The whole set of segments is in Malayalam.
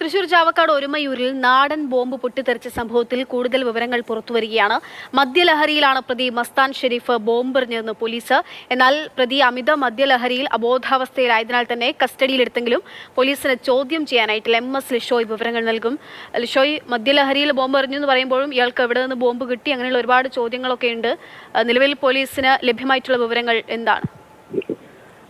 തൃശൂർ ചാവക്കാട് ഒരുമയൂരിൽ നാടൻ ബോംബ് പൊട്ടിത്തെറിച്ച സംഭവത്തിൽ കൂടുതൽ വിവരങ്ങൾ പുറത്തുവരികയാണ്. മദ്യലഹരിയിലാണ് പ്രതി മസ്താൻ ഷെരീഫ് ബോംബെറിഞ്ഞതെന്ന് പോലീസ്. എന്നാൽ പ്രതി അമിത മദ്യലഹരിയിൽ അബോധാവസ്ഥയിലായതിനാൽ തന്നെ കസ്റ്റഡിയിലെടുത്തെങ്കിലും പോലീസിനെ ചോദ്യം ചെയ്യാനായിട്ടില്ല. എം എസ് ലിഷോയ് വിവരങ്ങൾ നൽകും. ലിഷോയ് മദ്യലഹരിയിൽ ബോംബ് എറിഞ്ഞു എന്ന് പറയുമ്പോഴും ഇയാൾക്ക് എവിടെ നിന്ന് ബോംബ് കിട്ടി? അങ്ങനെയുള്ള ഒരുപാട് ചോദ്യങ്ങളൊക്കെ ഉണ്ട് നിലവിൽ പോലീസിന് ലഭ്യമായിട്ടുള്ള വിവരങ്ങൾ എന്താണ്?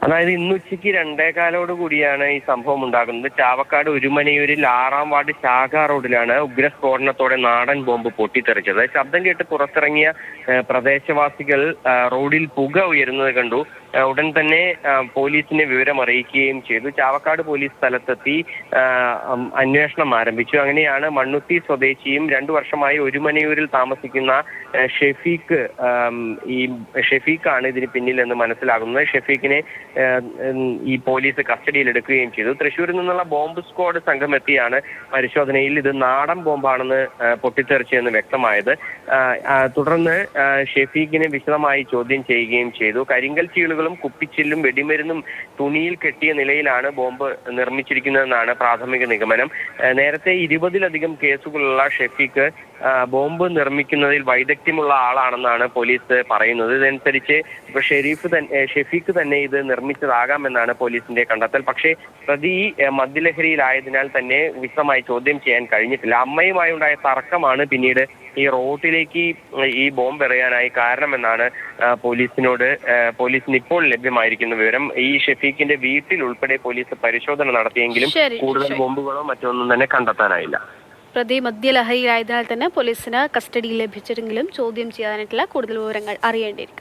അതായത് ഇന്ന് ഉച്ചയ്ക്ക് രണ്ടേകാലോട് കൂടിയാണ് ഈ സംഭവം ഉണ്ടാകുന്നത്. ചാവക്കാട് ഒരുമനയൂരിൽ ആറാം വാർഡ് ശാഖ റോഡിലാണ് ഉഗ്രസ്ഫോടനത്തോടെ നാടൻ ബോംബ് പൊട്ടിത്തെറിച്ചത്. ശബ്ദം കേട്ട് പുറത്തിറങ്ങിയ പ്രദേശവാസികൾ റോഡിൽ പുക ഉയരുന്നത് കണ്ടു. ഉടൻ തന്നെ പോലീസിനെ വിവരം അറിയിക്കുകയും ചെയ്തു. ചാവക്കാട് പോലീസ് സ്ഥലത്തെത്തി അന്വേഷണം ആരംഭിച്ചു. അങ്ങനെയാണ് മണ്ണുത്തി സ്വദേശിയും രണ്ടു വർഷമായി ഒരുമനയൂരിൽ താമസിക്കുന്ന ഷെഫീഖ് ഈ ഷെഫീഖാണ് ഇതിന് പിന്നിൽ എന്ന് മനസ്സിലാകുന്നത്. ഷെഫീഖിനെ ഈ പോലീസ് കസ്റ്റഡിയിൽ എടുക്കുകയും ചെയ്തു. തൃശ്ശൂരിൽ നിന്നുള്ള ബോംബ് സ്ക്വാഡ് സംഘം എത്തിയാണ് പരിശോധനയിൽ. ഇത് നാടൻ ബോംബാണെന്ന് പൊട്ടിത്തെറിച്ചെന്ന് വ്യക്തമായത്. തുടർന്ന് ഷെഫീഖിനെ വിശദമായി ചോദ്യം ചെയ്യുകയും ചെയ്തു. കരിങ്കൽ ചീളുകളും കുപ്പിച്ചില്ലും വെടിമരുന്നും തുണിയിൽ കെട്ടിയ നിലയിലാണ് ബോംബ് നിർമ്മിച്ചിരിക്കുന്നതെന്നാണ് പ്രാഥമിക നിഗമനം. നേരത്തെ ഇരുപതിലധികം കേസുകളുള്ള ഷെഫീഖ് ബോംബ് നിർമ്മിക്കുന്നതിൽ വൈദഗ്ധ്യമുള്ള ആളാണെന്നാണ് പോലീസ് പറയുന്നത്. ഇതനുസരിച്ച് ഷെരീഫ് തന്നെ ഷെഫീഖ് തന്നെ ഇത് നിർമ്മിച്ചതാകാമെന്നാണ് പോലീസിന്റെ കണ്ടെത്തൽ. പക്ഷേ പ്രതി മദ്യലഹരിയിലായതിനാൽ തന്നെ വിശദമായി ചോദ്യം ചെയ്യാൻ കഴിഞ്ഞിട്ടില്ല. അമ്മയുമായി ഉണ്ടായ തർക്കമാണ് പിന്നീട് ഈ റോട്ടിലേക്ക് ഈ ബോംബ് എറിയാനായി കാരണമെന്നാണ് പോലീസിനോട് പോലീസിന് ഇപ്പോൾ ലഭ്യമായിരിക്കുന്ന വിവരം ഈ ഷെഫീഖിന്റെ വീട്ടിൽ ഉൾപ്പെടെ പോലീസ് പരിശോധന നടത്തിയെങ്കിലും കൂടുതൽ. ബോംബുകളോ മറ്റൊന്നും തന്നെ കണ്ടെത്താനായില്ല പ്രതി മദ്യലഹരിയിലായതിനാൽ തന്നെ പോലീസിന് കസ്റ്റഡിയിൽ ലഭിച്ചിട്ടെങ്കിലും ചോദ്യം ചെയ്യാനായിട്ടുള്ള കൂടുതൽ വിവരങ്ങൾ അറിയേണ്ടിയിരിക്കുന്നു